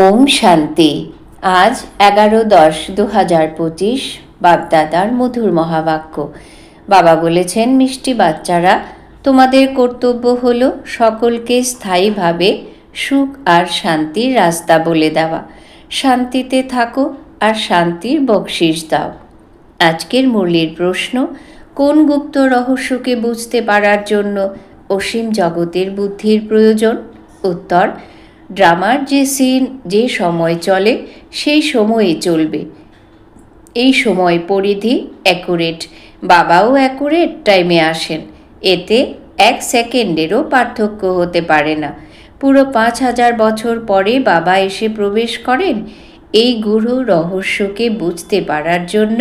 ওম শান্তি। আজ এগারো দশ দু হাজার পঁচিশ বাপদাদার মধুর মহাবাক্য। বাবা বলেছেন, মিষ্টি বাচ্চারা, তোমাদের কর্তব্য হলো সকলকে স্থায়ীভাবে সুখ আর শান্তির রাস্তা বলে দেওয়া। শান্তিতে থাকো আর শান্তির বকশিস দাও। আজকের মুরলির প্রশ্ন, কোন গুপ্ত রহস্যকে বুঝতে পারার জন্য অসীম জগতের বুদ্ধির প্রয়োজন? উত্তর ড্রামার যে সিন, যে সময় চলে, সেই সময়ে চলবে। এই সময় পরিধি অ্যাকুরেট বাবাও অ্যাকুরেট টাইমে আসেন। এতে এক সেকেন্ডেরও পার্থক্য হতে পারে না। পুরো পাঁচ হাজার বছর পরে বাবা এসে প্রবেশ করেন, এই গুরু রহস্যকে বুঝতে পারার জন্য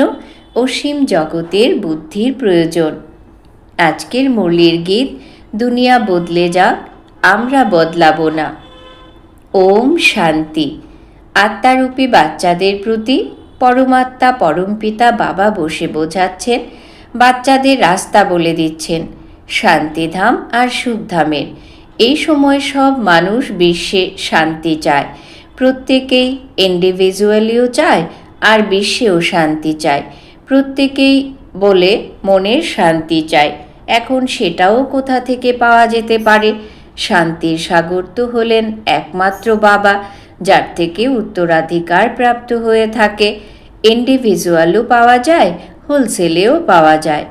অসীম জগতের বুদ্ধির প্রয়োজন। আজকের মুরলির গীত, দুনিয়া বদলে যাক, আমরা বদলাবো না। ওম শান্তি। আত্মারূপী বাচ্চাদের প্রতি পরমাত্মা পরমপিতা বাবা বসে বোঝাচ্ছেন, বাচ্চাদের রাস্তা বলে দিচ্ছেন, শান্তিধাম আর সুখধামের। এই সময় সব মানুষ বিশ্বে শান্তি চায়। প্রত্যেকেই ইন্ডিভিজুয়ালিও চায় আর বিশ্বেও শান্তি চায়। প্রত্যেকেই বলে মনের শান্তি চায়। এখন সেটাও কোথা থেকে পাওয়া যেতে পারে? শান্তির সাগর তো হলেন একমাত্র বাবা, যার থেকে উত্তরাধিকার প্রাপ্ত হয়ে থাকে। ইন্ডিভিজুয়ালও পাওয়া যায় হোলসেলেও পাওয়া যায়।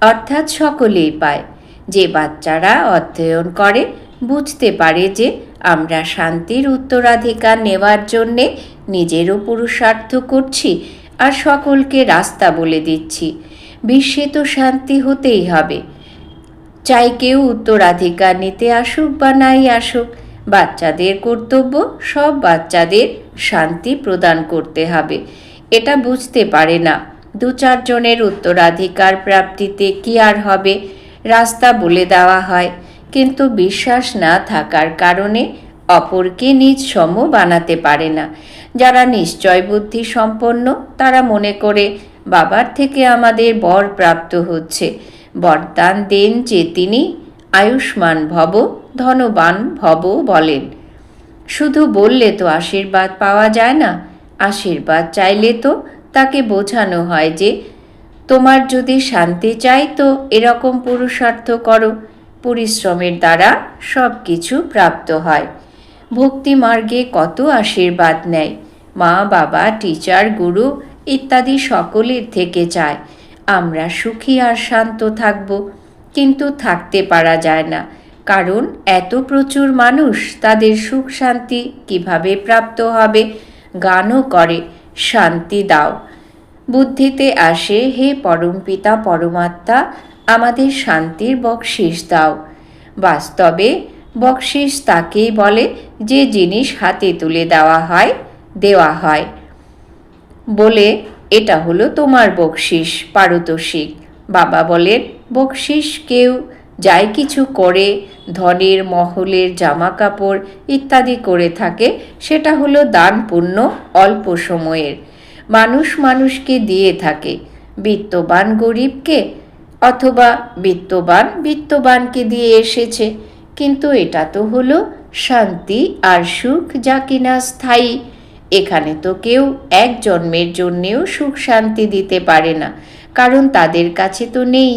অর্থাৎ সকলেই পায়। যে বাচ্চারা অধ্যয়ন করে, বুঝতে পারে যে আমরা শান্তির উত্তরাধিকার নেওয়ার জন্যে নিজেরও পুরুষার্থ করছি আর সকলকে রাস্তা বলে দিচ্ছি। বিশ্বে তো শান্তি হতেই হবে। চাই কেউ উত্তরাধিকার নিতে আসুক বা নাই আসুক, বাচ্চাদের কর্তব্য, সব বাচ্চাদের শান্তি প্রদান করতে হবে। এটা বুঝতে পারে না। দু চারজনের উত্তরাধিকার প্রাপ্তিতে কি আর হবে? রাস্তা বলে দেওয়া হয়। কিন্তু বিশ্বাস না থাকার কারণে অপরকে নিজ সম বানাতে পারে না। যারা নিশ্চয় বুদ্ধি সম্পন্ন, তারা মনে করে, বাবার থেকে আমাদের বর প্রাপ্ত হচ্ছে। বরদান দেন যে তিনি আয়ুষ্মান ভব, ধনবান ভব বলেন। শুধু বললে তো আশীর্বাদ পাওয়া যায় না, আশীর্বাদ চাইলে তো তাকে বোঝানো হয় যে তোমার যদি শান্তি চাই তো এরকম পুরুষার্থ করো, পরিশ্রমের দ্বারা সব কিছু প্রাপ্ত হয়। ভক্তি মার্গে কত আশীর্বাদ নেয়, মা, বাবা টিচার গুরু ইত্যাদি সকলের থেকে চায়। আমরা সুখী আর শান্ত থাকব, কিন্তু থাকতে পারা যায় না। কারণ এত প্রচুর মানুষ তাদের সুখ শান্তি কীভাবে প্রাপ্ত হবে, গানও করে, শান্তি দাও। বুদ্ধিতে আসে, হে পরম পিতা, পরমাত্মা, আমাদের শান্তির বকশিস দাও। বাস্তবে বকশিস তাকেই বলে যে জিনিস হাতে তুলে দেওয়া হয় দেওয়া হয় বলে এটা হলো তোমার বকশিস, পারতোষিক। বাবা বলেন, বকশিস কেউ যাই কিছু করে, ধনের, মহলের জামা কাপড় ইত্যাদি করে থাকে, সেটা হলো দান পুণ্য অল্প সময়ের। মানুষ মানুষকে দিয়ে থাকে, বিত্তবান গরিবকে অথবা বিত্তবান বিত্তবানকে দিয়ে এসেছে। কিন্তু এটা তো হলো শান্তি আর সুখ যা কিনা স্থায়ী। এখানে তো কেউ এক জন্মের জন্যেও সুখ শান্তি দিতে পারে না, কারণ তাদের কাছে তো নেই।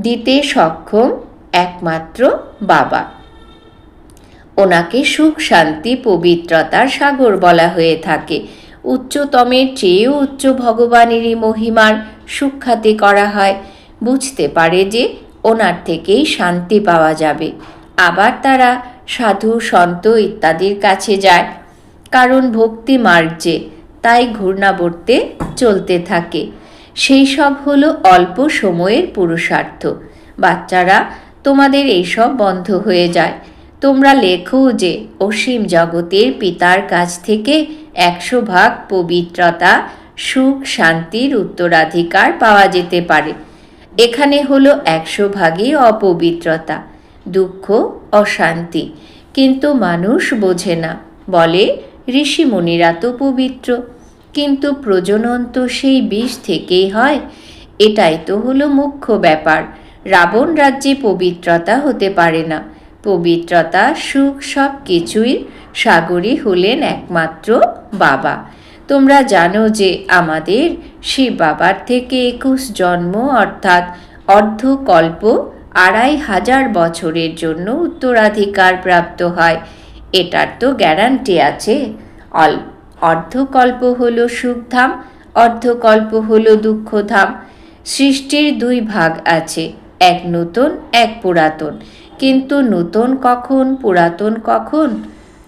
দিতে সক্ষম একমাত্র বাবা। ওনাকে সুখ শান্তি পবিত্রতার সাগর বলা হয়ে থাকে। উচ্চতমের চেয়েও উচ্চ ভগবানেরই মহিমার সুখ্যাতি করা হয়। বুঝতে পারে যে ওনার থেকেই শান্তি পাওয়া যাবে। আবার তারা সাধু, সন্ত ইত্যাদির কাছে যায়। কারণ ভক্তি মার্গ যে তাই ঘূর্ণাবর্তে চলতে থাকে। সেই সব হলো অল্প সময়ের পুরুষার্থ। বাচ্চারা, তোমাদের এইসব বন্ধ হয়ে যায়। তোমরা লেখো যে, অসীম জগতের পিতার কাছ থেকে একশো ভাগ পবিত্রতা, সুখ, শান্তির উত্তরাধিকার পাওয়া যেতে পারে। এখানে হলো একশো ভাগই অপবিত্রতা, দুঃখ, অশান্তি। কিন্তু মানুষ বোঝে না, বলে ঋষিমুনিরা তো পবিত্র, কিন্তু প্রজনন তো সেই বিষ থেকেই হয়। এটাই তো হলো মুখ্য ব্যাপার। রাবণ রাজ্যে পবিত্রতা হতে পারে না। পবিত্রতা, সুখ সব কিছুই সাগরই হলেন একমাত্র বাবা। তোমরা জানো যে আমাদের শিব বাবার থেকে একুশ জন্ম, অর্থাৎ অর্ধকল্প, আড়াই হাজার বছরের জন্য উত্তরাধিকার প্রাপ্ত হয়। এটার তো গ্যারান্টি আছে। অল, অর্ধকল্প হলো সুখধাম, অর্ধকল্প হল দুঃখধাম। সৃষ্টির দুই ভাগ আছে, এক নতুন, এক পুরাতন। কিন্তু নতুন কখন, পুরাতন কখন?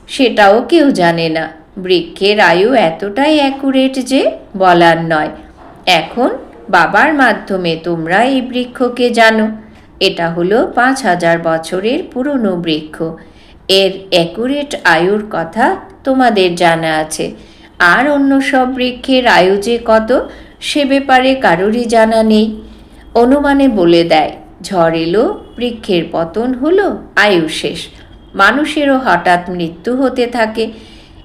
সেটাও কেউ জানে না। বৃক্ষের আয়ু এতটাই অ্যাকুরেট যে বলার নয়। এখন বাবার মাধ্যমে তোমরা এই বৃক্ষকে জানো। এটা হলো পাঁচ হাজার বছরের পুরনো বৃক্ষ। এর অ্যাকুরেট আয়ুর কথা তোমাদের জানা আছে। আর অন্য সব বৃক্ষের আয়ু যে কত, সে ব্যাপারে কারোরই জানা নেই। অনুমানে বলে দেয়, ঝড় এলো, বৃক্ষের পতন হলো, আয়ু শেষ। মানুষেরও হঠাৎ মৃত্যু হতে থাকে।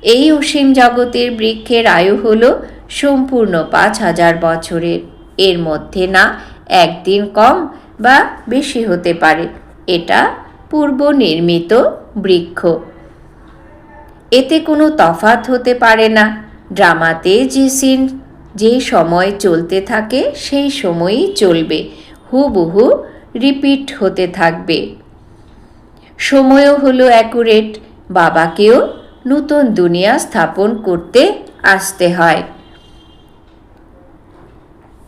এই অসীম জগতের বৃক্ষের আয়ু হল সম্পূর্ণ পাঁচ হাজার বছরের। এর মধ্যে না, একদিন কম বা বেশি হতে পারে। এটা পূর্ব নির্মিত বৃক্ষ। এতে কোনো তফাত হতে পারে না। ড্রামাতে যে সিন, যে সময় চলতে থাকে, সেই সময়ই চলবে। হুবহু রিপিট হতে থাকবে। সময়ও হলো অ্যাকুরেট। বাবাকেও নতুন দুনিয়া স্থাপন করতে আসতে হয়।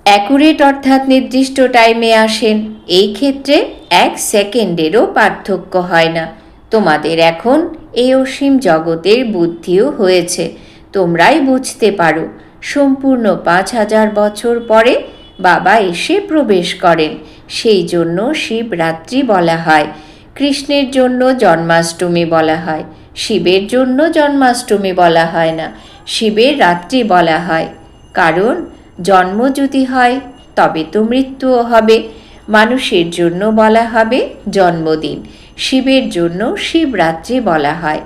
অ্যাকুরেট অর্থাৎ নির্দিষ্ট টাইমে আসেন। এই ক্ষেত্রে এক সেকেন্ডেরও পার্থক্য হয় না। তোমাদের এখন এই অসীম জগতের বুদ্ধিও হয়েছে। তোমরাই বুঝতে পারো, সম্পূর্ণ পাঁচ হাজার বছর পরে বাবা এসে প্রবেশ করেন। সেই জন্য শিবরাত্রি বলা হয়। কৃষ্ণের জন্য জন্মাষ্টমী বলা হয়। শিবের জন্য জন্মাষ্টমী বলা হয় না। শিবের রাত্রি বলা হয়। কারণ জন্ম যদি হয়, তবে তো মৃত্যুও হবে। মানুষের জন্য বলা হবে জন্মদিন, শিবের জন্য শিবরাত্রি বলা হয়।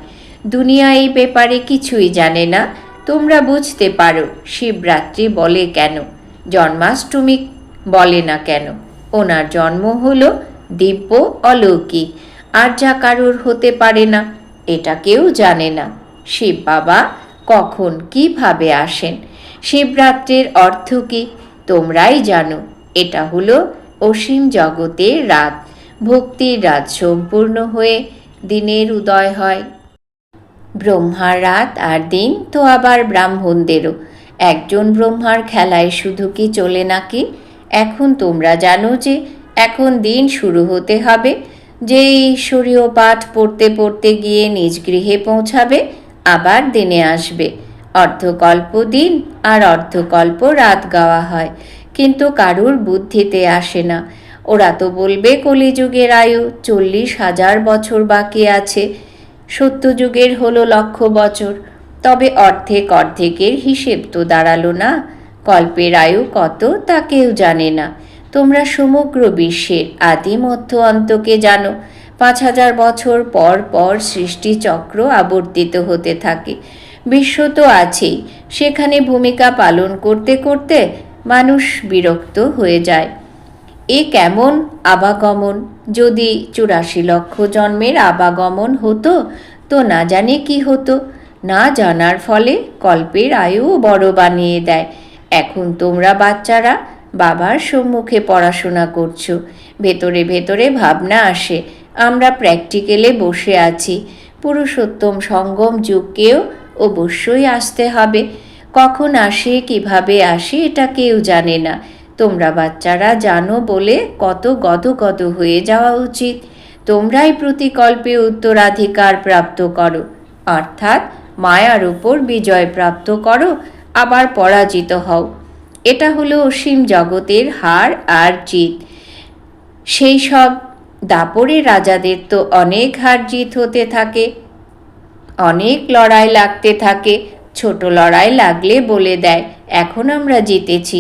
দুনিয়া এই ব্যাপারে কিছুই জানে না। তোমরা বুঝতে পারো শিবরাত্রি বলে কেন, জন্মাষ্টমী বলে না কেন। ওনার জন্ম হল দিব্য অলৌকিক, আর যা কারোর হতে পারে না, এটা কেউ জানে না। শিব বাবা কখন কীভাবে আসেন? শিবরাত্রির অর্থ কি? তোমরাই জানো, এটা হলো অসীম জগতের রাত। ভক্তির রাত সম্পূর্ণ হয়ে দিনের উদয় হয়। ব্রহ্মার রাত আর দিন তো আবার ব্রাহ্মণদেরও। একজন ব্রহ্মার খেলায় শুধু কি চলে নাকি? এখন তোমরা জানো যে এখন দিন শুরু হতে হবে। যে ঈশ্বরীয় পাঠ পড়তে পড়তে গিয়ে নিজ গৃহে পৌঁছাবে, আবার দিনে আসবে। অর্ধকল্প দিন আর অর্ধকল্প রাত গাওয়া হয়। কিন্তু কারুর বুদ্ধিতে আসে না। ওরা তো বলবে কলিযুগের আয়ু চল্লিশ হাজার বছর বাকি আছে। সত্যযুগের হলো লক্ষ বছর। তবে অর্ধেক অর্ধেকের হিসেব তো দাঁড়াল না। কল্পের আয়ু কত তা কেউ জানে না। তোমরা সমগ্র বিশ্বের আদি মধ্য অন্তকে জানো। পাঁচ হাজার বছর পর পর সৃষ্টিচক্র আবর্তিত হতে থাকে। বিশ্ব তো আছেই সেখানে ভূমিকা পালন করতে করতে মানুষ বিরক্ত হয়ে যায়। এ কেমন আবাগমন? যদি চুরাশি লক্ষ জন্মের আবাগমন হতো, তো না জানে কি হতো। না জানার ফলে কল্পের আয়ু বড় বানিয়ে দেয়। এখন তোমরা বাচ্চারা বাবার সম্মুখে পড়াশোনা করছ। ভেতরে ভেতরে ভাবনা আসে। আমরা প্র্যাকটিক্যালে বসে আছি। পুরুষোত্তম সঙ্গম যুগকেও অবশ্যই আসতে হবে। কখন আসে, কীভাবে আসে, এটা কেউ জানে না। তোমরা বাচ্চারা জানো বলে কত গদগদ হয়ে যাওয়া উচিত। তোমরাই প্রতিকল্পে উত্তরাধিকার প্রাপ্ত করো। অর্থাৎ মায়ার উপর বিজয় প্রাপ্ত করো, আবার পরাজিত হও। এটা হলো অসীম জগতের হার আর জিত। সেই সব দাপরে রাজাদের তো অনেক হার জিত হতে থাকে। অনেক লড়াই লাগতে থাকে, ছোট লড়াই লাগলে বলে দেয়, এখন আমরা জিতেছি।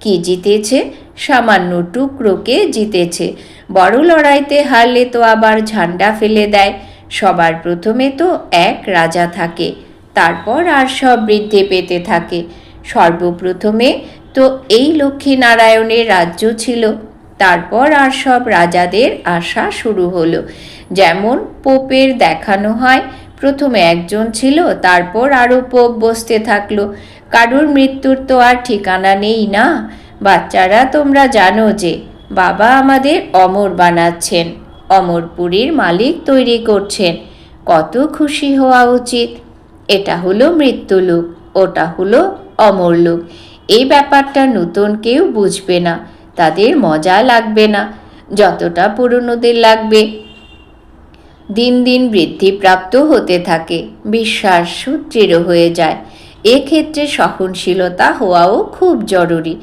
কি জিতেছে? সামান্য টুকরোকে জিতেছে। বড় লড়াইতে হারলে তো আবার ঝান্ডা ফেলে দেয়। সবার প্রথমে তো এক রাজা থাকে, তারপর আর সব বৃদ্ধি পেতে থাকে। সর্বপ্রথমে তো এই লক্ষ্মীনারায়ণের রাজ্য ছিল, তারপর আর সব রাজাদের আসা শুরু হলো। যেমন পোপের দেখানো হয় প্রথমে একজন ছিল, তারপর আরও পোপ বসতে থাকল। কারুর মৃত্যুর তো আর ঠিকানা নেই না। বাচ্চারা, তোমরা জানো যে বাবা আমাদের অমর বানাচ্ছেন, অমরপুরীর মালিক তৈরি করছেন। কত খুশি হওয়া উচিত। এটা হলো মৃত্যুলোক ওটা হলো অমরলোক এই ব্যাপারটা নতুন কেউ বুঝবে না, তাদের মজা লাগবে না। যতটা পুরনোদের লাগবে দিন দিন বৃদ্ধিপ্রাপ্ত হতে থাকে, বিশ্বাস সুদৃঢ় হয়ে যায়। এক্ষেত্রে সহনশীলতা হওয়াও খুব জরুরি।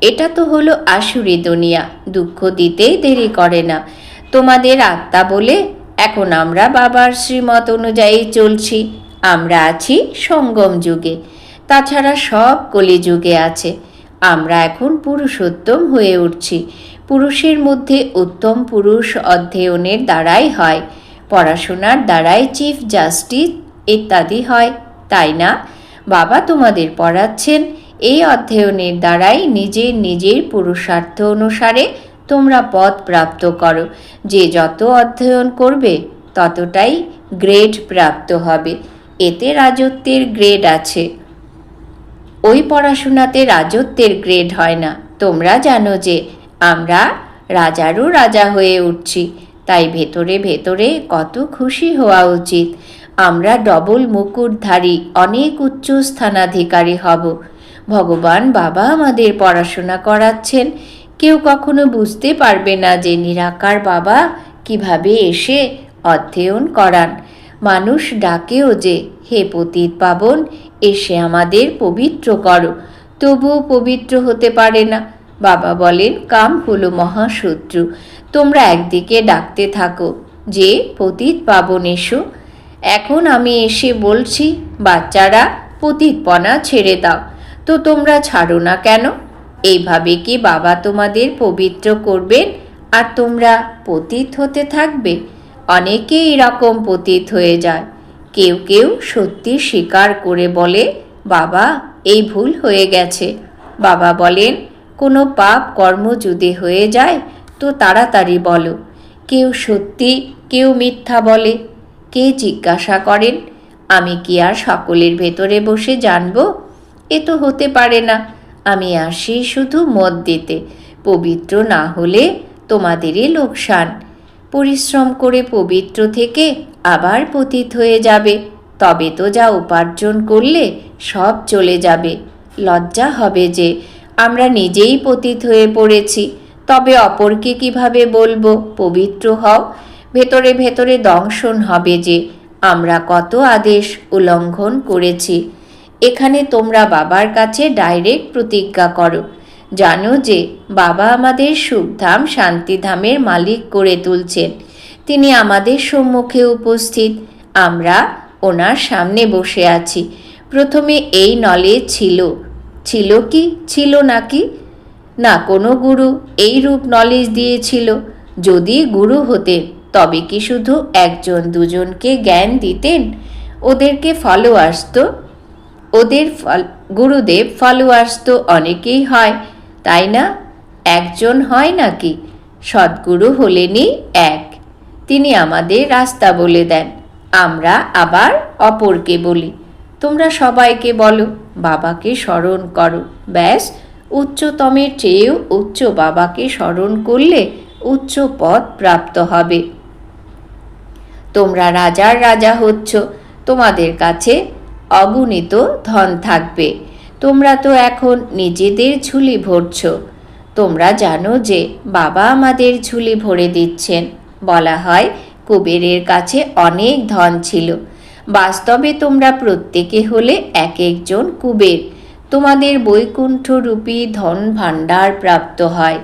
এটা তো হলো আসুরি দুনিয়া, দুঃখ দিতেই দেরি করে না। তোমাদের আত্মা বলে, এখন আমরা বাবার শ্রীমত অনুযায়ী চলছি, আমরা আছি সঙ্গম যুগে। তাছাড়া সব কলিযুগে আছে। আমরা এখন পুরুষোত্তম হয়ে উঠছি। পুরুষের মধ্যে উত্তম পুরুষ অধ্যয়নের দ্বারাই হয়। পড়াশোনার দ্বারাই চিফ জাস্টিস ইত্যাদি হয়, তাই না? বাবা তোমাদের পড়াচ্ছেন, এই অধ্যয়নের দ্বারাই নিজের নিজের পুরুষার্থ অনুসারে তোমরা পদ প্রাপ্ত করো। যে যত অধ্যয়ন করবে, ততটাই গ্রেড প্রাপ্ত হবে। এতে রাজত্বের গ্রেড আছে। ওই পড়াশোনাতে রাজত্বের গ্রেড হয় না। তোমরা জানো যে আমরা রাজারও রাজা হয়ে উঠছি। তাই ভেতরে ভেতরে কত খুশি হওয়া উচিত। আমরা ডবল মুকুটধারী, অনেক উচ্চ স্থানাধিকারী হব। ভগবান বাবা আমাদের পড়াশোনা করাচ্ছেন। কেউ কখনো বুঝতে পারবে না যে নিরাকার বাবা কীভাবে এসে অধ্যয়ন করান। মানুষ ডাকেও যে, হে পতিত পাবন, এসে আমাদের পবিত্র করো। তবুও পবিত্র হতে পারে না। বাবা বলেন, কাম হলো মহাশত্রু। তোমরা একদিকে ডাকতে থাকো, যে পতিত পাবন এসো। এখন আমি এসে বলছি, বাচ্চারা, পতিতপনা ছেড়ে দাও। তো তোমরা ছাড়ো না কেন? এইভাবে কি বাবা তোমাদের পবিত্র করবেন? আর তোমরা পতিত হতে থাকবে? অনেকে এরকম পতিত হয়ে যায়। কেউ কেউ সত্যি স্বীকার করে বলে, বাবা, এই ভুল হয়ে গেছে। বাবা বলেন কোনো পাপ কর্ম যদি হয়ে যায়, তো তাড়াতাড়ি বলো। কেউ সত্যি, কেউ মিথ্যা বলে। কে জিজ্ঞাসা করেন? আমি কি আর সকলের ভেতরে বসে জানব? এ তো হতে পারে না। আমি আসি শুধু মত দিতে। পবিত্র না হলে তোমাদেরই লোকসান। পরিশ্রম করে পবিত্র থেকে আবার পতিত হয়ে যাবে। তবে তো যা উপার্জন করলে সব চলে যাবে। লজ্জা হবে যে আমরা নিজেই পতিত হয়ে পড়েছি। তবে অপরকে কীভাবে বলব? পবিত্র হও। ভেতরে ভেতরে দংশন হবে যে, আমরা কত আদেশ উল্লঙ্ঘন করেছি। এখানে তোমরা বাবার কাছে ডাইরেক্ট প্রতিজ্ঞা করো। জানো যে, বাবা আমাদের সুখধাম, শান্তিধামের মালিক করে তুলছেন। তিনি আমাদের সম্মুখে উপস্থিত। আমরা ওনার সামনে বসে আছি। প্রথমে এই নলেজ ছিল ছিল কি, ছিল নাকি না, কোনো গুরু এই রূপ নলেজ দিয়েছিল। যদি গুরু হতেন তবে কি শুধু একজন দুজনকে জ্ঞান দিতেন? ওদেরকে ফলোয়ার্স তো? ওদের ফল, গুরুদেব ফলোয়ার্স তো অনেকেই হয়, তাই না? একজন হয় নাকি? সদ্গুরু হলেনই এক। তিনি আমাদের রাস্তা বলে দেন, আমরা আবার অপরকে বলি। তোমরা সবাইকে বলো। বাবাকে স্মরণ করো। ব্যাস, উচ্চতমের চেয়েও উচ্চ বাবাকে স্মরণ করলে উচ্চ পদ প্রাপ্ত হবে। তোমরা রাজার রাজা হচ্ছ, তোমাদের কাছে অগণিত ধন থাকবে। তোমরা তো এখন নিজেদের ঝুলি ভরছ। তোমরা জানো যে বাবা আমাদের ঝুলি ভরে দিচ্ছেন। বলা হয় কুবেরের কাছে অনেক ধন ছিল। বাস্তবে তোমরা প্রত্যেকে হলে এক একজন কুবের। তোমাদের বৈকুণ্ঠরূপী ধন ভাণ্ডার প্রাপ্ত হয়।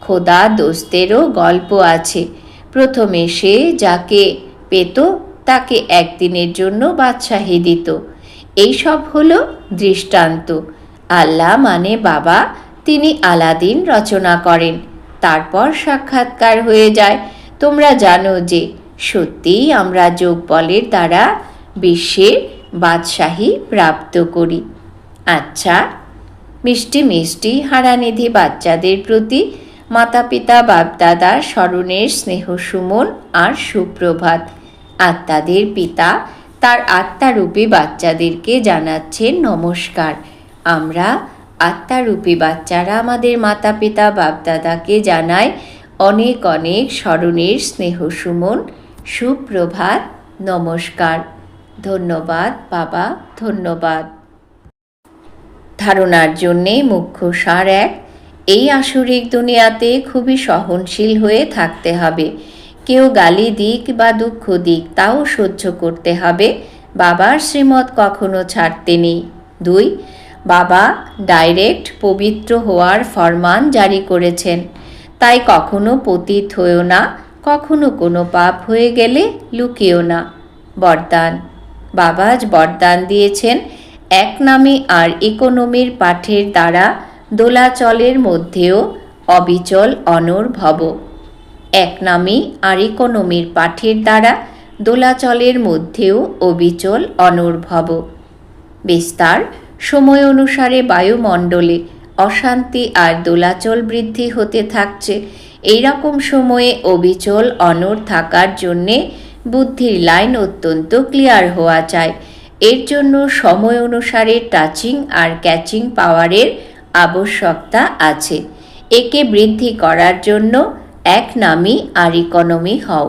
খোদা দোস্তেরও গল্প আছে। প্রথমে সে যাকে পেত, তাকে একদিনের জন্য বাদশাহী দিত। এইসব হলো দৃষ্টান্ত। আল্লাহ মানে বাবা, তিনি আলাদিন রচনা করেন। তারপর সাক্ষাৎকার হয়ে যায়। তোমরা জানো যে সত্যিই আমরা যোগ বলের দ্বারা বিশ্বের বাদশাহী প্রাপ্ত করি। আচ্ছা মিষ্টি মিষ্টি হারানিধি বাচ্চাদের প্রতি মাতা পিতা বাপদাদার স্মরণের স্নেহ সুমন আর সুপ্রভাত। আত্মাদের পিতা তার আত্মারূপী বাচ্চাদেরকে জানাচ্ছেন নমস্কার। আমরা আত্মারূপী বাচ্চারা আমাদের মাতা পিতা বাপদাদাকে জানায় অনেক অনেক স্মরণের স্নেহ সুমন, সুপ্রভাত, নমস্কার। ধন্যবাদ, বাবা, ধন্যবাদ। ধারণার জন্যে মুখ্য সার এক, এই আসরিক দুনিয়াতে খুবই সহনশীল হয়ে থাকতে হবে। কেউ গালি দিক বা দুঃখ দিক তাও সহ্য করতে হবে। বাবার শ্রীমত কখনো ছাড়তে নেই। দুই, বাবা ডাইরেক্ট পবিত্র হওয়ার ফরমান জারি করেছেন। তাই কখনো পতিত হয়েও না, কখনো কোনো পাপ হয়ে গেলে লুকিও না। বরদান। বাবা আজ বরদান দিয়েছেন। এক নামে আর ইকোনমির পাঠের দ্বারা দোলাচলের মধ্যেও অবিচল অনর ভব। এক নামে আর ইকোনমির পাঠের দ্বারা দোলাচলের মধ্যেও অবিচল অনর ভব। বিস্তার, সময় অনুসারে বায়ুমণ্ডলে অশান্তি আর দোলাচল বৃদ্ধি হতে থাকছে। এই রকম সময়ে অবিচল অনর থাকার জন্যে বুদ্ধির লাইন অত্যন্ত ক্লিয়ার হওয়া চাই। এর জন্য সময় অনুসারে টাচিং আর ক্যাচিং পাওয়ারের আবশ্যকতা আছে। একে বৃদ্ধি করার জন্য এক নামই আর ইকোনমি হও।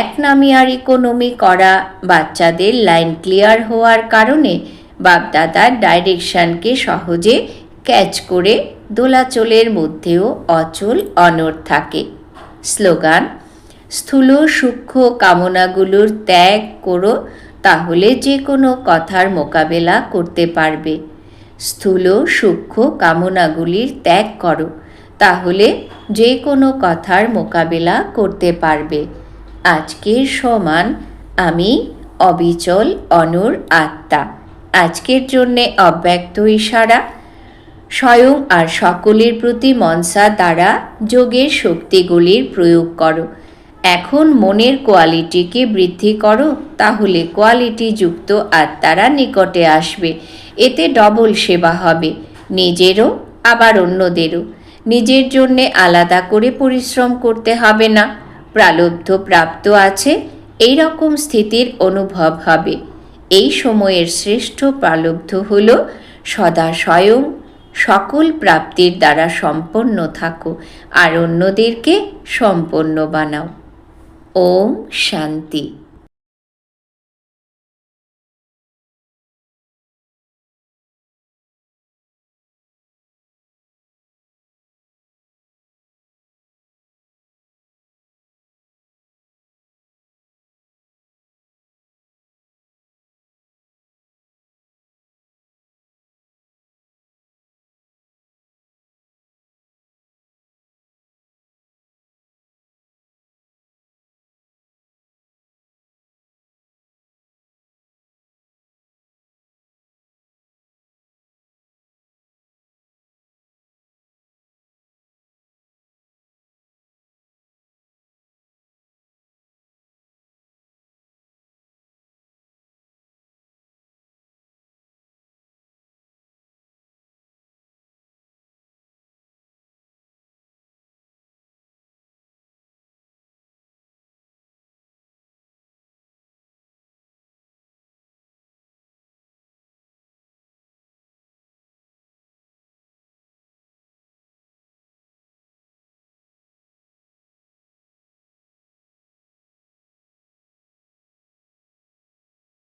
এক নামই আর ইকোনমি করা বাচ্চাদের লাইন ক্লিয়ার হওয়ার কারণে বাপদাদার ডাইরেকশনকে সহজে ক্যাচ করে দোলাচলের মধ্যেও অচল অনর থাকে। স্লোগান স্থূল সূক্ষ্ম কামনাগুলোর ত্যাগ করো, তাহলে যে কোনো কথার মোকাবেলা করতে পারবে। স্থূল সূক্ষ্ম কামনাগুলির ত্যাগ করো, তাহলে যে কোনো কথার মোকাবেলা করতে পারবে। আজকের সমান আমি অবিচল অনর আত্মা। আজকের জন্যে অব্যক্ত ইশারা। স্বয়ং আর সকলের প্রতি মনসা দ্বারা যোগের শক্তিগুলির প্রয়োগ করো। এখন মনের কোয়ালিটিকে বৃদ্ধি করো, তাহলে কোয়ালিটিযুক্ত আত্মারা নিকটে আসবে। এতে ডবল সেবা হবে। নিজেরও, আবার অন্যদেরও। নিজের জন্যে আলাদা করে পরিশ্রম করতে হবে না। প্রালব্ধ প্রাপ্ত আছে এই রকম স্থিতির অনুভব হবে। এই সময়ের শ্রেষ্ঠ প্রালব্ধ হল সদা স্বয়ং সকল প্রাপ্তির দ্বারা সম্পন্ন থাকো, আর অন্যদেরকে সম্পন্ন বানাও। ওম শান্তি